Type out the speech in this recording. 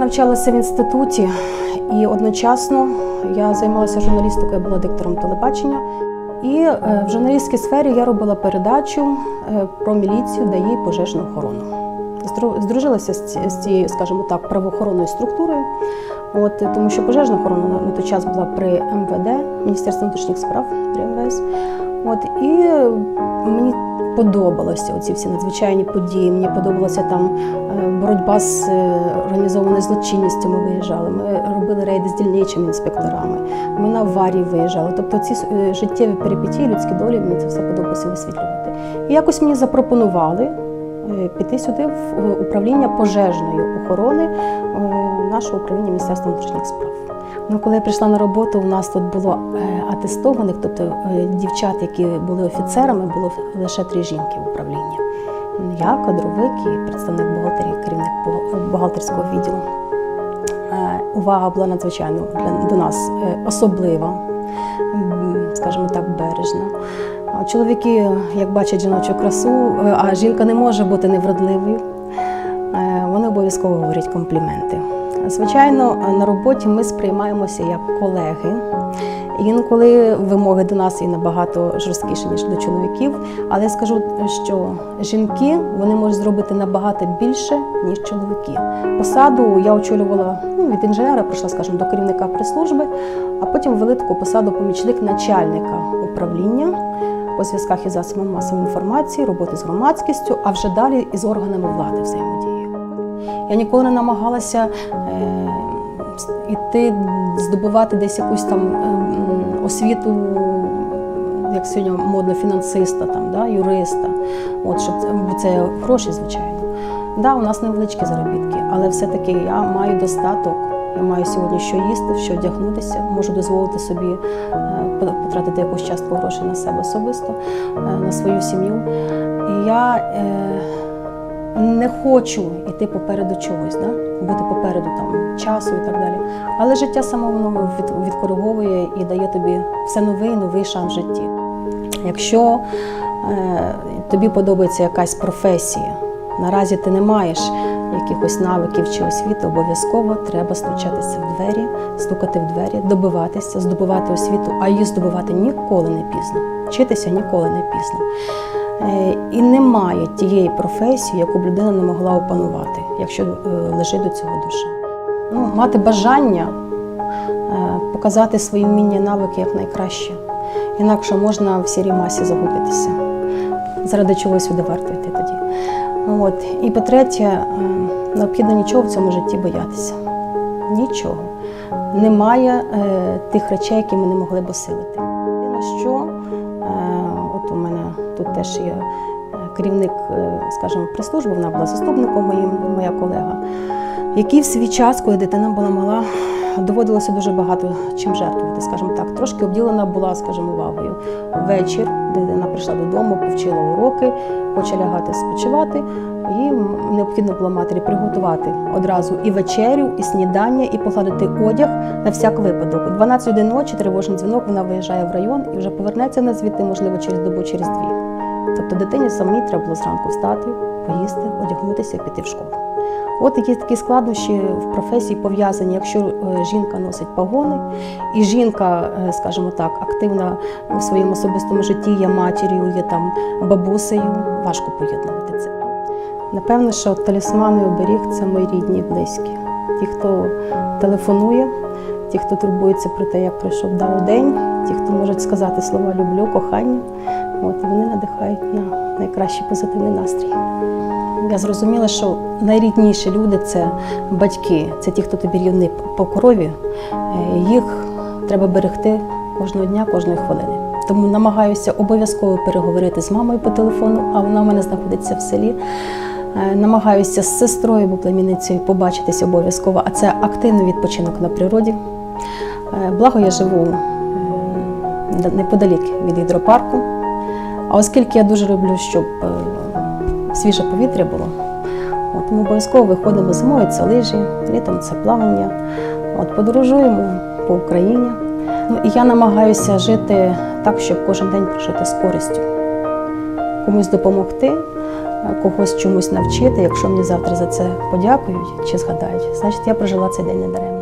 навчалася в інституті і одночасно я займалася журналістикою, була диктором телебачення. І е, в журналістській сфері я робила передачу е, про міліцію, ДАІ, пожежну охорону. Здру- Здружилася з цією, скажімо так, правоохоронною структурою. От, тому що пожежна охорона на- той час була при МВД, Міністерство внутрішніх справ при МВС. От, і е, мені подобалося оці всі надзвичайні події. Мені подобалася там е, боротьба з е, організованою злочинністю. Ми виїжджали. Ми робили рейди з дільничими інспекторами. Ми на аварії виїжджали. Тобто ці життєві перипетії, людські долі, мені це все подобалося висвітлювати. І якось мені запропонували піти сюди в управління пожежної охорони нашого управління Міністерства внутрішніх справ. Ну, коли я прийшла на роботу, у нас тут було е, атестованих, тобто е, дівчат, які були офіцерами, було лише три жінки в управлінні. Я, кадровик і представник бухгалтерії, керівник бухгалтерського відділу. Е, Увага була надзвичайно для до нас особлива, скажімо так, бережна. Чоловіки, як бачать жіночу красу, а жінка не може бути невродливою, вони обов'язково говорять компліменти. Звичайно, на роботі ми сприймаємося як колеги. Інколи вимоги до нас і набагато жорсткіші, ніж до чоловіків. Але я скажу, що жінки вони можуть зробити набагато більше, ніж чоловіки. Посаду я очолювала ну, від інженера, прийшла, скажімо, до керівника прес-служби, а потім ввели таку посаду помічник начальника управління по зв'язках із засобами масової інформації, роботи з громадськістю, а вже далі із органами влади взаємодії. Я ніколи не намагалася е, іти здобувати десь якусь там е, освіту, як сьогодні модно фінансиста, там, да, юриста. От, щоб це, гроші, звичайно. Да, у нас невеличкі заробітки, але все-таки я маю достаток. Я маю сьогодні що їсти, що одягнутися, можу дозволити собі е, потратити якусь частку грошей на себе особисто, е, на свою сім'ю. І я е, не хочу йти попереду чогось, да? бути попереду там часу і так далі. Але життя само воно від, відкориговує і дає тобі все новий, новий шанс в житті. Якщо е, тобі подобається якась професія, наразі ти не маєш якихось навиків чи освіти, обов'язково треба стучатися в двері, стукати в двері, добиватися, здобувати освіту, а її здобувати ніколи не пізно. Вчитися ніколи не пізно. Е, І немає тієї професії, яку б людина не могла опанувати, якщо е, лежить до цього душа. Ну, мати бажання е, показати свої вміння і навики як найкраще. Інакше можна в сірій масі загубитися. Заради чого сюди варто йти. От. І по-третє, е, необхідно нічого в цьому житті боятися. Нічого. Немає е, тих речей, які ми не могли б осилити. Єдине, що е, от у мене тут теж є керівник, е, скажімо, прес-служби, вона була заступником моїм, моя колега, який в свій час, коли дитина була мала, доводилося дуже багато чим жертвувати, скажімо так. Трошки обділена була, скажімо, увагою. Вечір дитина прийшла додому, повчила уроки, хоче лягати спочивати. Їй необхідно було матері приготувати одразу і вечерю, і снідання, і покладати одяг на всяк випадок. О 12 годин ночі тривожний дзвінок, вона виїжджає в район і вже повернеться на звідти, можливо, через добу, через дві. Тобто дитині самій треба було зранку встати, поїсти, одягнутися, піти в школу. От які такі складнощі в професії пов'язані, якщо е, жінка носить погони, і жінка, е, скажімо так, активна у своєму особистому житті, є матір'ю, є там бабусею, важко поєднувати це. Напевно, що талісмани оберіг це мої рідні і близькі. Ті, хто телефонує, ті, хто турбується про те, як пройшов даний день, ті, хто можуть сказати слова люблю, кохання, от вони надихають на найкращий позитивний настрій. Я зрозуміла, що найрідніші люди це батьки, це ті, хто тобі рівний по корові. Е, Їх треба берегти кожного дня, кожної хвилини. Тому намагаюся обов'язково переговорити з мамою по телефону, а вона в мене знаходиться в селі. Е, Намагаюся з сестрою або племінницею побачитися обов'язково, а це активний відпочинок на природі. Е, Благо я живу неподалік від гідропарку. А оскільки я дуже люблю, щоб е, свіже повітря було, от, ми обов'язково виходимо зимою, це лижі, літом це плавання. От, подорожуємо по Україні. Ну, і я намагаюся жити так, щоб кожен день прожити з користю, комусь допомогти, когось чомусь навчити. Якщо мені завтра за це подякують чи згадають, значить я прожила цей день недаремно.